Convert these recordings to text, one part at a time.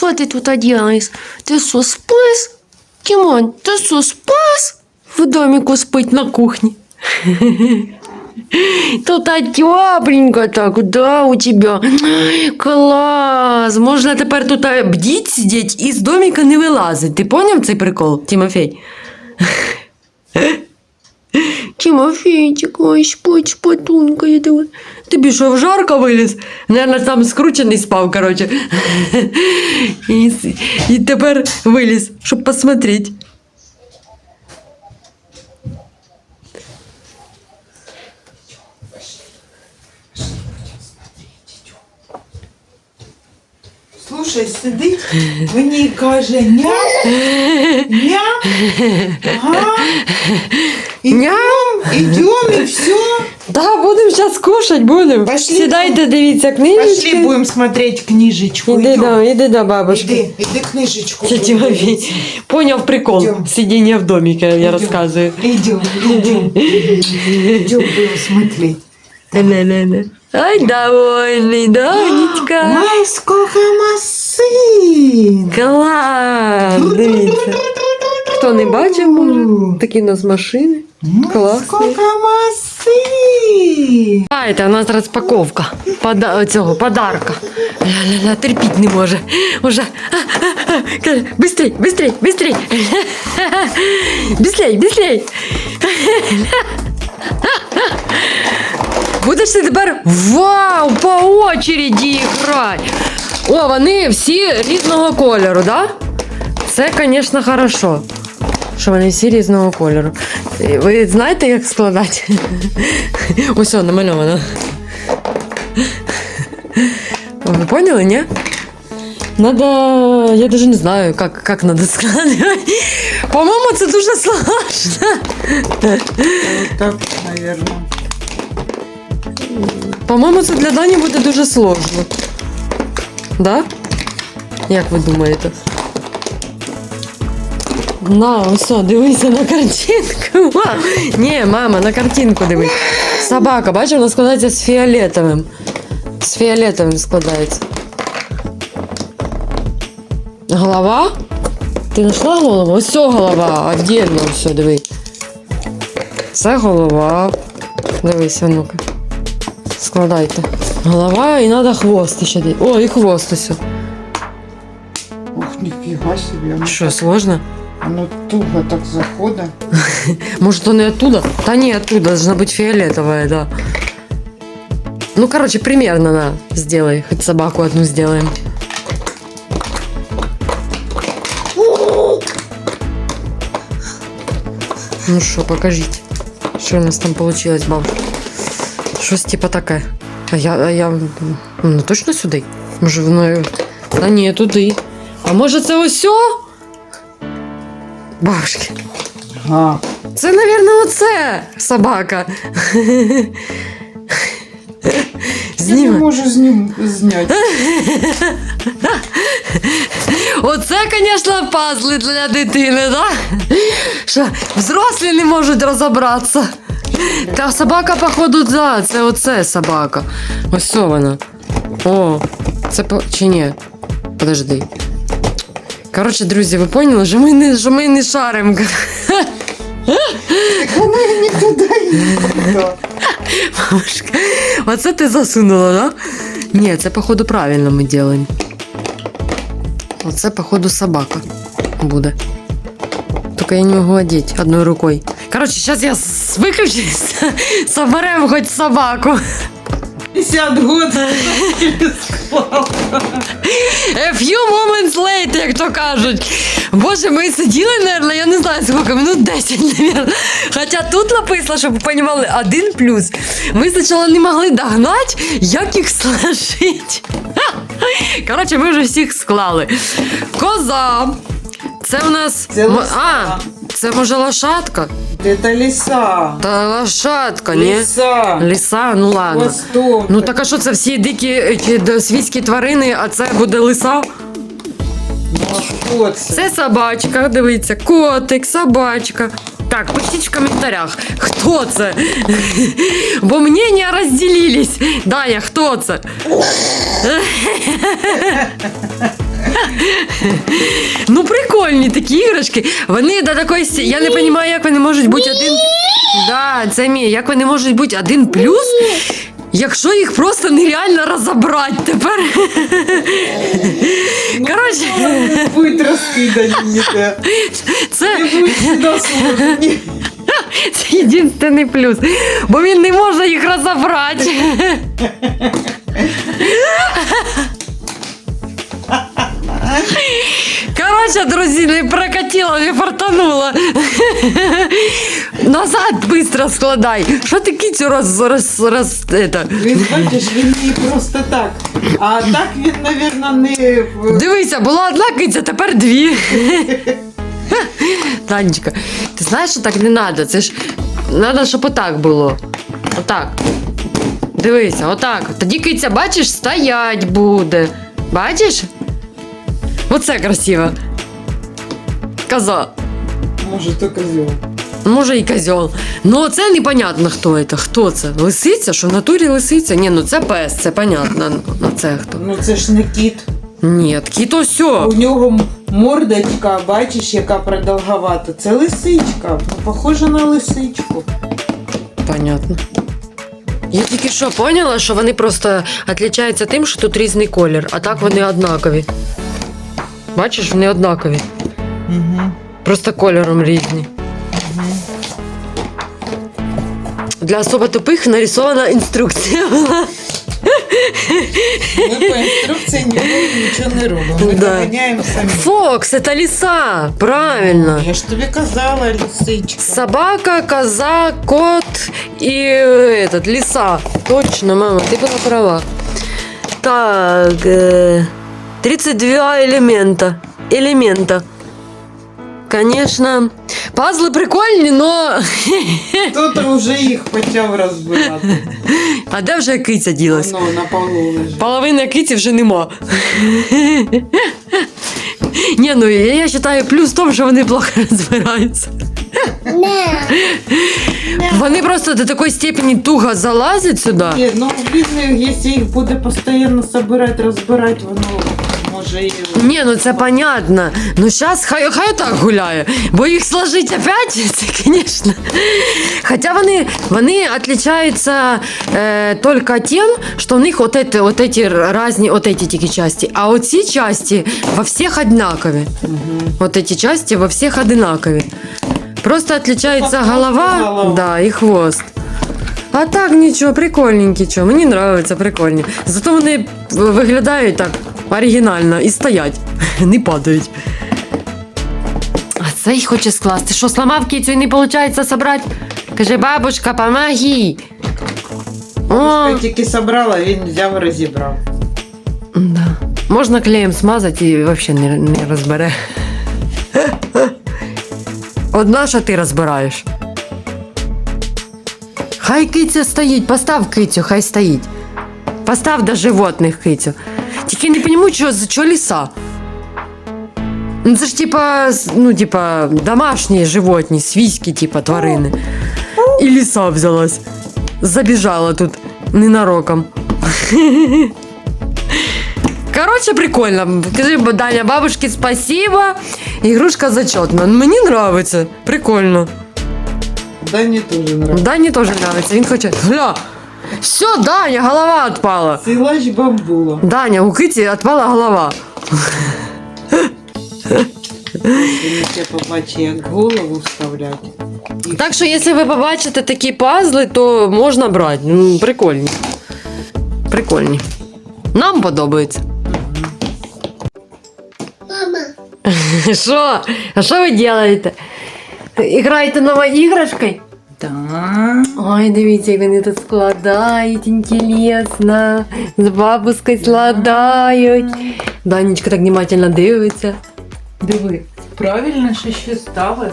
Що ти тут делаешь? Ти що, спис? Тимон, ти що, спис? В домику спить на кухні. Тут тепленько так, да, у тебя. Клас! Можна тепер тут бдіть сидіть і з домика не вилазить. Ти поняв цей прикол, Тимофей? Тимофейчик, ой, спать, шпатунка, я диви. Тобі в жарко виліз? Наверно, там скручений спав, короче. С- і тепер виліз, щоб посмотреть. Слушай, сидить, мені і каже ня, ня, ага, Ням! идем и все. Да, будемо зараз кушать, будемо. Пошли. Сідайте, дивіться Пошли книжечки. будем смотреть книжечку. Іди до, іди до бабушки. Иди, иди книжечку. Це будем Поняв прикол. Идем. Сидіння в домике, я розказую. Идем, идем. Идем будем смотреть. Не-не-не. Ай, довольний, Донечка. Ай, сколько массин. Клас! Дивіться. Хто не бачив, може, такі у нас машини. Класні. Сколько массин. А, це у нас розпаковка Пода цього подарка. Ля-ля-ля, терпіть не може. Уже. А, а, а. Каже, Бистрей, бистрей, бистрей. Будеш ти тепер вау, по очереді грати. О, вони всі різного кольору, да? Це, звісно, хорошо. Що вони всі різного кольору. Ви знаєте, як складати? Ось намальовано. Ви поняли, ні? Надо. Я даже не знаю, как, как надо складывать. По-моему, це дуже сложно. Так, наверное. По-моєму, це для Дані буде дуже сложно. Да? Як ви думаєте? На, ось, дивися на картинку. Ні, мама, на картинку дивись. Собака, бачиш, вона складається з фіолетовим. З фіолетовим складається. Голова? Ти знайшла голову? Ось ця голова, отдельно все, диви. Це голова. Дивись, а ну-ка. Складайте. Голова і треба хвост ще. О, і хвост ось. Ух, нифига себе. оно Що, так- сложно? Оно туго так захода. Может, он и оттуда? Да не оттуда, должна быть фиолетовая, да. Ну, короче, примерно на, сделай. Хоть собаку одну сделаем. Ну что, покажите. Что у нас там получилось, бабушка? Щось типа таке. А я, а я ну, точно сюди? Може, воно. Та ні, туди. А може це ось? о? Бабушки. А, Це, напевно, оце собака. я не можу з ним зняти. Оце, звісно, пазли для дитини, да? Що взрослі не можуть розібратися. Та собака, походу, да, це оце собака. Ось вона. О, це по... чи ні? Подожди. Коротше, друзі, ви поняли, що ми не, що ми не шаримо. І не туди їде. Мамушка, оце ти засунула, да? Ні, це, походу, правильно ми робимо. Оце, походу, собака буде. Только я не можу одеть одной рукой. Короче, сейчас я выключусь, соберем хоть собаку. 50 год A few moments later, як то кажуть. Боже, ми сиділи, наверное, я не знаю сколько, минут 10, наверное. Хоча тут написано, щоб ви понимали, один плюс. Ми спочатку не могли догнати, як їх сложити. Коротше, ми вже всіх склали. Коза. Це у нас. Це м- лиса. А, це може лошадка? Это лиса. Та лошадка, ні? Лиса. Ліса, ну ладно. Хвостом. Ну так а що це всі дикі е, ті, д- свійські тварини, а це буде лиса? Ну, а що це? Це собачка, дивіться, котик, собачка. Так, пишіть в коментарях, хто це? Бо мнення розділились. Даня, хто це? Ну, прикольні такі іграшки. Вони до такої сті- Я не розумію, як вони можуть бути один. Да, це мій. Як вони можуть бути один плюс, якщо їх просто нереально розібрати тепер. Коротше, Будуть розкидані це. Не будуть сюди. Це єдиний плюс. Бо він не може їх розібрати. Коротше, друзі, не прокатило, не фартануло. Назад швидко складай. Що ти кицю роз, роз, роз, это. Він, бачиш, він не просто так. А так він, мабуть, не... в- Дивися, була одна киця, тепер дві. Танечка, ти знаєш, що так не треба? Це ж треба, щоб отак було. Отак. Дивися, отак. Тоді киця, бачиш, стоять буде. Бачиш? Оце красиво. Коза. Може, то козьол. Може і козьол. Ну це непонятно, хто це. Хто це? Лисиця? Що в натурі лисиця? Ні, ну це пес, це понятно. Ну це хто? Ну це ж не кіт. Ні, кіт ось. У нього мордочка, бачиш, яка продовговата. Це лисичка. Ну, похожа на лисичку. Понятно. Я тільки що поняла, що вони просто відрізняються тим, що тут різний колір, а так вони однакові. Бачиш, вони однакові. Угу. Просто кольором різні. Для особо тупих нарисована інструкція. була. Ми по інструкції ні- нічого не робимо. Ми Да. доганяємо самі. Фокс, це ліса. Правильно. Я ж тобі казала, лисичка. Собака, коза, кот и этот, лиса. Точно, мама, ты была права. Так, э, 32 элемента. Элемента. Конечно. Пазлы прикольні, но. Тут вже їх почав розбирати. А де вже киця ділась? Воно на полу лежить. Половини киті вже нема. Ні, ну я, я вважаю, плюс в тому, що вони плохо розбираються. Вони просто до такої степені туго залазять сюди. Ні, ну блін, якщо їх буде постійно збирати, розбирати, воно може і... Ні, ну це понятно. Ну зараз хай, хай так гуляє. Бо їх сложить опять, це, звісно. Хоча вони, вони отличаються е, тільки тим, що в них от эти, от эти різні, от эти тільки часті. А оці часті во всіх однакові. Вот эти части во всех одинакові. Просто отличается Хвост і голова, голова. да, і хвост. А так нічого, прикольненькі, чого. Мені подобається, прикольні. Зато вони виглядають так оригінально і стоять, не падають. А цей хоче скласти. Що, сламав кицю і не виходить собрати? Каже, бабушка, помоги. О, Бабушка тільки собрала, він взяв розібрав. да. Можна клеєм смазати і взагалі не, не розбере. Одна, що ти розбираєш. Хай киця стоїть, постав кицю, хай стоїть. Постав до животних кицю. Тільки не пойму, що, що ліса. Ну, це ж типа, с- ну, типа, домашні животні, свійські, типа, тварини. І ліса взялась. Забіжала тут ненароком. Короче, прикольно. Скажи, Даня, бабушке спасибо. Игрушка зачетна. Мені нравится. Прикольно. Дані теж нравиться. Дані теж нравится. Він хоче. Гля. Все, Даня, голова отпала. Силач бамбула. Даня, у Киті отпала голова. Він ще як голову вставлять. І Так що, якщо ви побачите такі пазли, то можна брати. Ну, прикольні. Прикольні. Нам подобається. Що? А що ви робите? Граєте новою іграшкою? Так. Ой, дивіться, як вони тут складають, інтересно. З бабушкою складають. Данечка так внимательно дивиться. Диви, правильно ще ще ставить.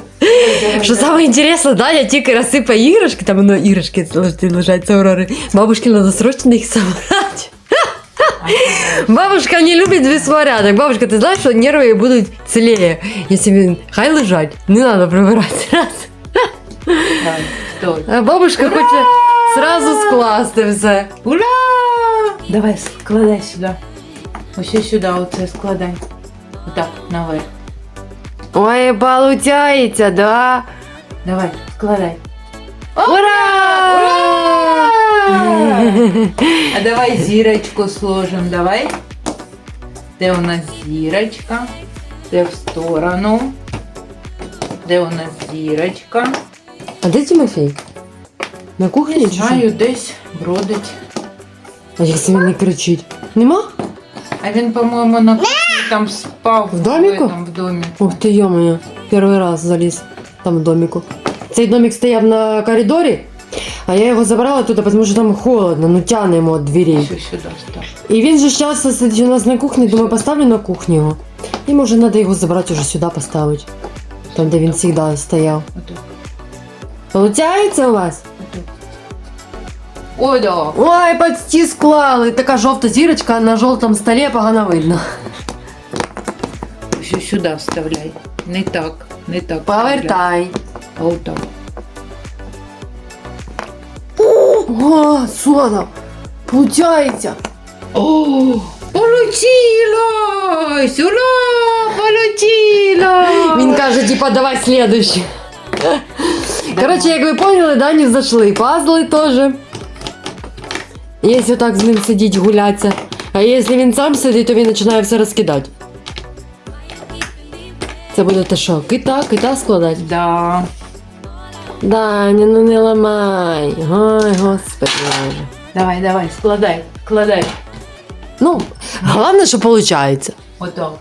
Що саме інтересно, Даня тільки розсипає іграшки, там воно іграшки лежать- соврари. Бабушки треба срочно їх собрати. Бабушка не любить беспорядок. Бабушка, ти знаєш, що нерви будуть цілее, якщо він хай лежать, не прибирати раз. Бабушка хоче сразу скласти все. Ура! Давай складай сюди. Ось сюди оце складай. Отак, наверх. Ой, получається, да? Давай, складай. Ура! А давай зірочку сложим, давай. Де у нас зірочка? Де в сторону? Де у нас зірочка? А де Тимофій? На кухні Не чи що? десь бродить. А як він не кричить? Нема? А він, по-моєму, на кухні там спав. В доміку? Там, в домі. Ух ти, йо-моє, перший раз заліз там в доміку. Цей домик стояв на коридорі, а я його забрала туди, тому що там холодно, ну тягне йому від дверей. І він же зараз сидить у нас на кухні, думаю, поставлю на кухню його. І може треба його забрати уже сюди поставити. Там, де він завжди стояв. Получається у вас? отут. О, да. Ой, почти склали. Така жовта зірочка на жовтому столі погано видно. Все сюди вставляй. Не так, не так. Повертай. А отак. О, сода. Получається. О, получилось! Ура! Получилось! Він каже, типа, давай следующий. Коротше, як ви поняли, да, не зайшли. Пазли теж. Якщо так з ним сидіть, гулятися. А якщо він сам сидить, то він починає все розкидати. Це буде те що? Кита, кита складати? Да. Даня, ну не ламай. Ой, господи. Давай, давай, складай, складай. Ну, головне, що виходить. Отак.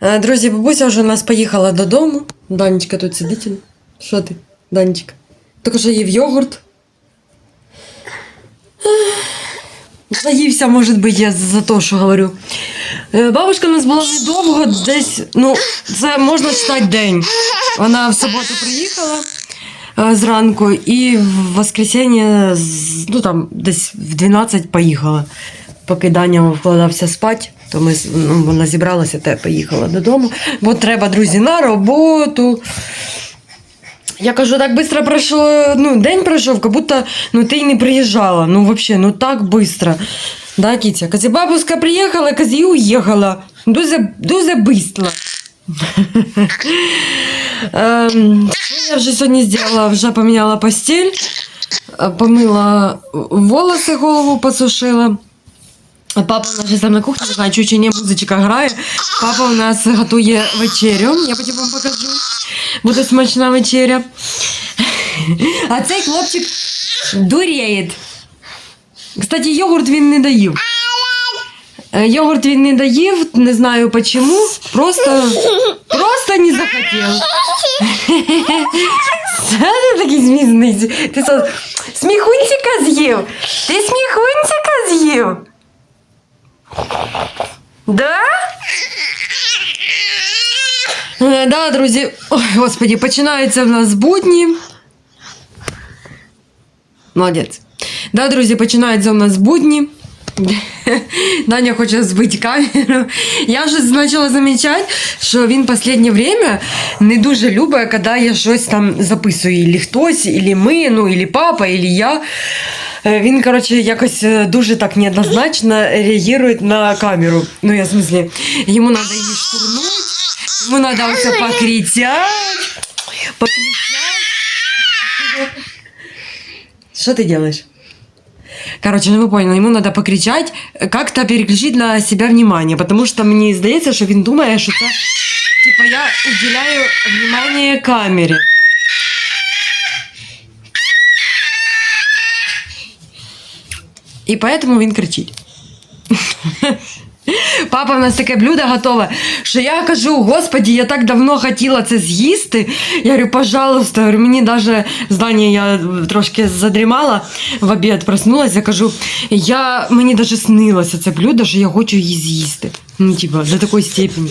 Е, Друзі, бабуся вже у нас поїхала додому. Данечка тут сидить. Що ти, Тільки що їв йогурт. Заївся, може бути, я за те, що говорю. Е, Бабушка у нас була недовго, десь, ну, це можна вважати день. Вона в суботу приїхала е, зранку і в воскресенье, ну там десь в 12 поїхала. Поки Даня вкладався спати, то ми, ну, вона зібралася та поїхала додому. Бо треба, друзі, на роботу. Я кажу, так швидко пройшло, ну, день пройшов, як будто ну, ти й не приїжджала. Ну, взагалі, ну так швидко. Да, Кітя? Казі, бабуська приїхала, казі, і уїхала. Дуже, дуже. Ем, я вже сьогодні зробила, вже поміняла постіль, е, помила волоси, голову посушила. А Папа у нас там на кухні, не знаю, чуть не музичка грає. Папа у нас готує вечерю. Я потім вам покажу. Буде смачна вечеря. А цей хлопчик дуреє. Кстати, йогурт він не доїв. Е, Йогурт він не доїв, не знаю почему. Просто, просто не захотів. Ти такий змізний? Ти сміхунчика з'їв? Ти сміхунчика з'їв? Да? Е, Да, друзі. Ой, господі, починаються в нас будні. Молодець. Да, друзі, починаються у нас будні. Даня хоче збити камеру. Я вже почала замічати, що він останнє время не дуже любить, коли я щось там записую. Ілі хтось, ілі ми, ну, ілі папа, ілі я. Е, Він, коротше, якось е, дуже так неоднозначно реагує на камеру. Ну, я в смысле, йому треба її штурнути, йому треба оце покричати, покричати. Что ты делаешь? Короче, ну вы поняли, ему надо покричать, как-то переключить на себя внимание, потому что мені здається, що він думає, що це типа я уделяю внимание камері. І поэтому він кричить. Папа, в нас таке блюдо готове, що я кажу, господі, я так давно хотіла це з'їсти. Я говорю, пожалуйста, мені навіть здання я трошки задрімала в обід, проснулася, кажу, я, мені навіть снилося це блюдо, що я хочу її з'їсти. Ну, типа, до такої степені.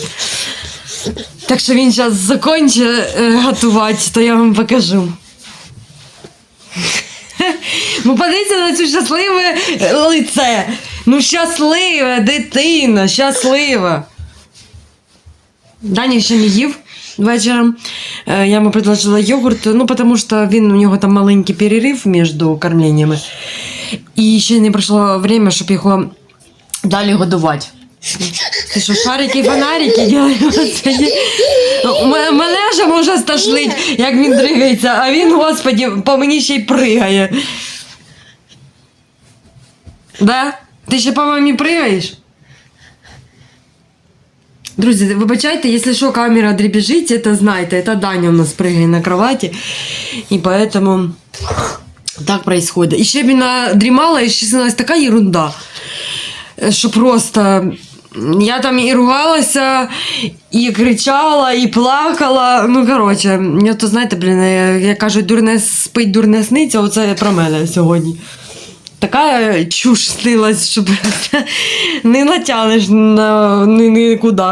Так що він зараз закончить е, готувати, то я вам покажу. Ну, подивіться на цю щасливе лице. Ну, щаслива дитина, щаслива. Даня ще не їв вечором. Е, Я йому предложила йогурт, ну, тому що він, у нього там маленький перерив між кормленнями. І ще не пройшло время, щоб його далі годувати. Ти що, шарики і фонарики? Мене вже може стошнить, як він дригається, а він, господі, по мені ще й пригає. Да? Ти ще по мамі пригаєш? Друзі, вибачайте, якщо що, камера дребіжить, це знайте, це Даня у нас пригає на кровати, і поэтому так происходит. І ще б вона дрімала, і снилась така ерунда, що просто я там і ругалася, і кричала, і плакала. Ну, коротше, я то знаєте, блін, як кажуть, дурне спить, дурне сниться, оце про мене сьогодні. Така чуш снилась, що не натягнеш на нікуди.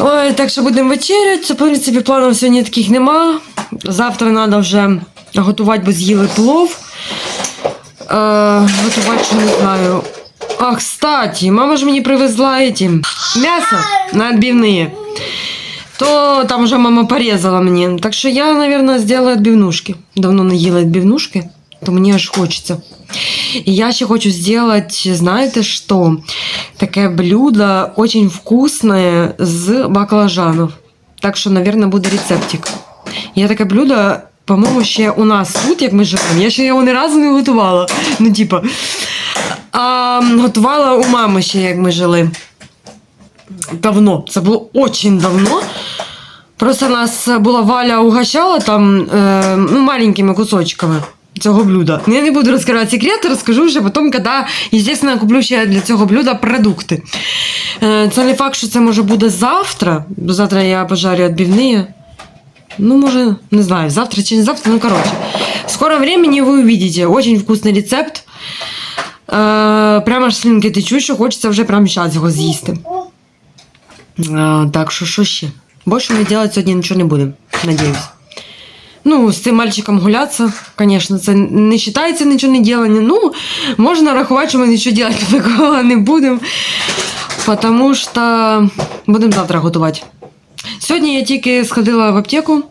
Ой, так що будемо вечеряти. В принципі, планів сьогодні таких нема. Завтра треба вже готувати, бо з'їли плов. Е, готувати, що не знаю. А, кстати, мама ж мені привезла эти м'ясо на отбивные. То там уже мама порезала мне. Так что я, наверное, сделаю отбивнушки. Давно не їла отбивнушки, то мені аж хочеться. І я ще хочу сделать, знаєте що? Таке блюдо очень вкусне з баклажанов. Так що, наверное, буде рецептик. Я таке блюдо, по-моєму, ще у нас тут, як ми живемо. Я ще його ні разу не готувала. Ну, типа. А, готувала у мами ще, як ми жили. Давно. Це було дуже давно. Просто нас була Валя угощала там е, ну, маленькими кусочками Цього блюда. Я не буду розкривати секрети, розкажу вже потім, коли, звісно, куплю ще для цього блюда продукти. Е, це не факт, що це може буде завтра, завтра я пожарю відбивні. Ну, може, не знаю, завтра чи не завтра, ну, короче. В скором времени вы увидите очень вкусный рецепт. Е, прямо аж слинки течуть, що хочеться вже прямо зараз його з'їсти. Е, так що що ще? Більше ми робити сьогодні нічого не будемо, надіюсь. Ну, з цим мальчиком гулятися, звісно, це не вважається нічого не делання. Ну, можна рахувати, що ми нічого робити такого не будемо. Тому що будемо завтра готувати. Сьогодні я тільки сходила в аптеку.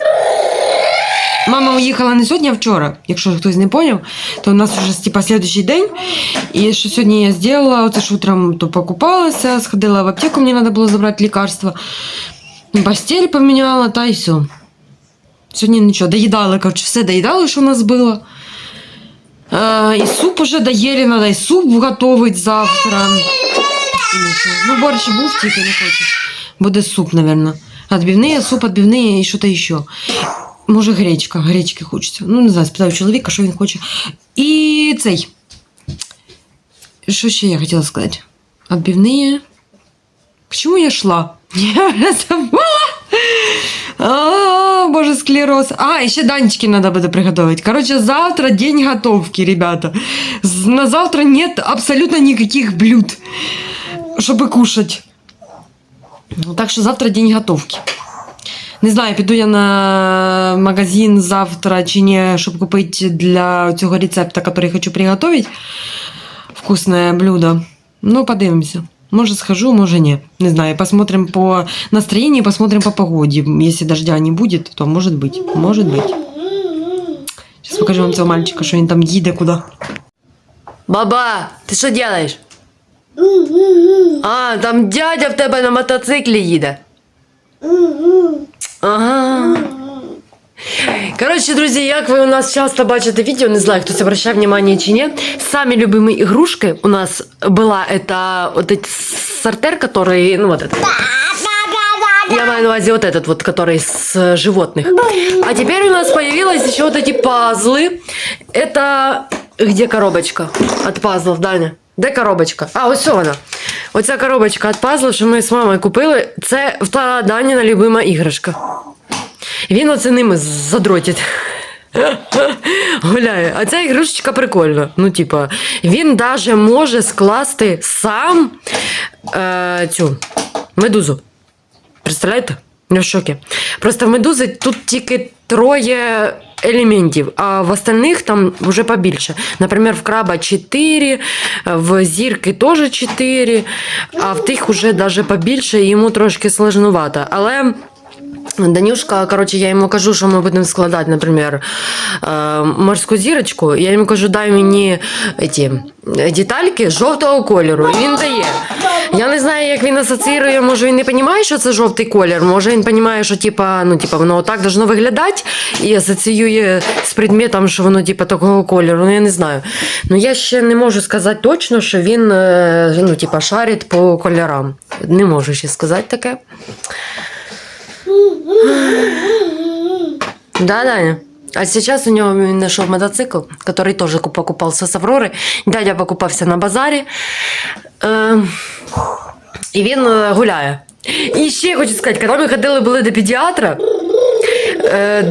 Мама уїхала не сьогодні, а вчора. Якщо хтось не поняв, то у нас вже типа слідчий день. І що сьогодні я зробила, оце ж утром то покупалася, сходила в аптеку, мені треба було забрати лікарства. Постель поміняла, та й все. Сьогодні нічого, доїдали, коротше, все доїдали, що у нас було. Е, і суп уже доїли, треба і суп готувати завтра. І що? Ну, борщ був, тільки не хочеш. Буде суп, мабуть. Отбивные, суп, отбивные і що-то ще. Може, гречка, гречки хочеться. Ну, не знаю, спитаю чоловіка, що він хоче. І цей. Що ще я хотіла сказати? Отбивные. К чому я шла? Я вже забула. Боже, склероз. А, еще данчики надо будет приготовить. Короче, завтра день готовки, ребята. На завтра нет абсолютно никаких блюд, чтобы кушать. Ну, Так що завтра день готовки. Не знаю, піду я на магазин завтра чи ні, щоб купити для цього рецепта, який хочу приготовить. Вкусне блюдо. Ну, подивимося. Може схожу, може ні. Не знаю, посмотрим по настроению, посмотрим по погоде. Если дождя не будет, то может быть. Может быть. Сейчас покажу вам цього мальчика, що він там їде куди. Баба, ти що робиш? А, там дядя в тебе на мотоциклі їде. Ага. Коротше, друзі, як ви у нас часто бачите відео, не знаю, хтось обращає внимание чи ні. Самі любимі ігрушки у нас була это вот этот сортер, который, ну вот этот. Я маю на увазі вот этот вот, который с э, животных. А теперь у нас появилось еще вот эти пазлы. Это где коробочка от пазлов, Даня? Де коробочка? А, ось вона. Оця коробочка від пазлів, що ми з мамою купили, це та Даніна любима іграшка. Він оце ними задротить. Гуляє. А ця ігрушечка прикольна. Ну, типа, він даже може скласти сам е, цю медузу. Представляєте? Я в шокі. Просто в медузи тут тільки троє елементів, а в остальних там вже побільше. Наприклад, в краба 4, в зірки теж 4, а в тих вже навіть побільше, і йому трошки сложнувато. Але. Данюшка, коротше, я йому кажу, що ми будемо складати, наприклад, е, морську зірочку. Я йому кажу, дай мені ті детальки жовтого кольору. Він дає. Я не знаю, як він асоціює, може він не розуміє, що це жовтий колір. Може він розуміє, що типа, ну, типа, воно так должно виглядати і асоціює з предметом, що воно типа, такого кольору. Ну я не знаю. Ну я ще не можу сказати точно, що він е, ну, типа, шарить по кольорам. Не можу ще сказати таке. Да, Даня. А сейчас у него нашел мотоцикл, который тоже ку- покупался с Авроры. Дядя покупався на базарі. Е, і він е, гуляє. І ще хочу сказати, коли ми ходили були до педіатра,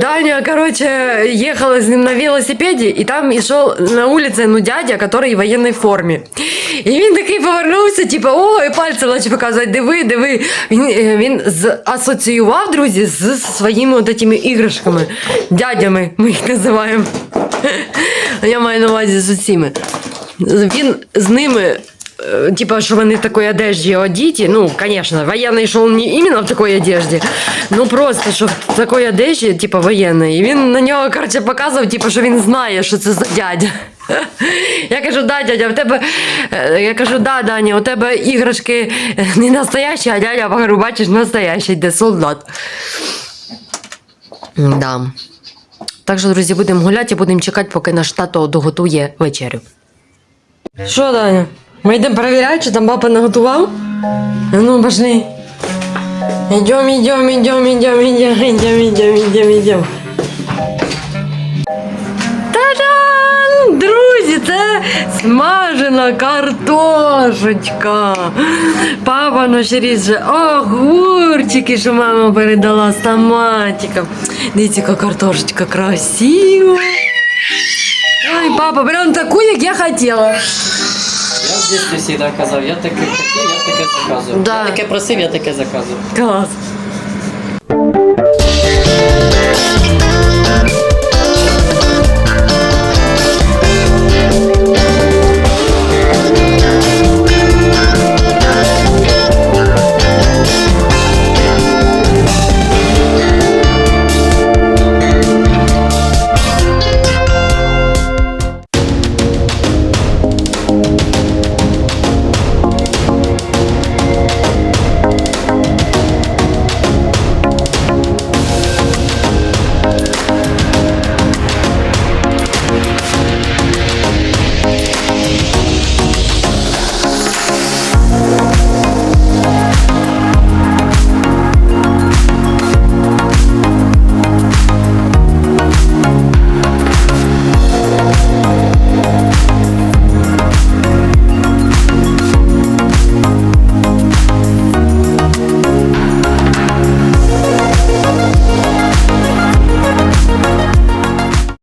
Даня, короче, їхала з ним на велосипеді, і там йшов на вулиці ну, дядя, який в воєнній формі. І він такий повернувся, типу, о, і пальцем почав показувати, диви, диви. Він, е, він асоціював, друзі, з своїми от этими іграшками, дядями, ми їх називаємо. Я маю на увазі з усіми. Він з ними. Е, Типа, що вони в такій одежді одіті. Ну, звісно, воєнний йшов не іменно в такій одежді, ну просто, що в такій одежді, типа воєнний. І він на нього, коротше, показував, типа, що він знає, що це за дядя. Я кажу, да, дядя, в тебе. е, Я кажу, да, Даня, у тебе іграшки не настоящі, а дядя, говорю, бачиш, настоящий, де солдат. Да. Так що, друзі, будемо гуляти і будемо чекати, поки наш тато доготує вечерю. Що, Даня? Ми йдемо перевіряти, чи там папа наготував? Ну, пошли. Идем, идем, идем, идем, идем, идем, идем, идем, идем. Та-дам! Друзі, це смажена картошечка. Папа наш ріже огурчики, що мама передала з томатиком. Дивіться, яка картошечка красива. Ой, папа, прям таку, як я хотіла. Я в дитинстві завжди казав, я таке хотів, я таке заказую. Да. Я таке просив, я таке заказую. Клас.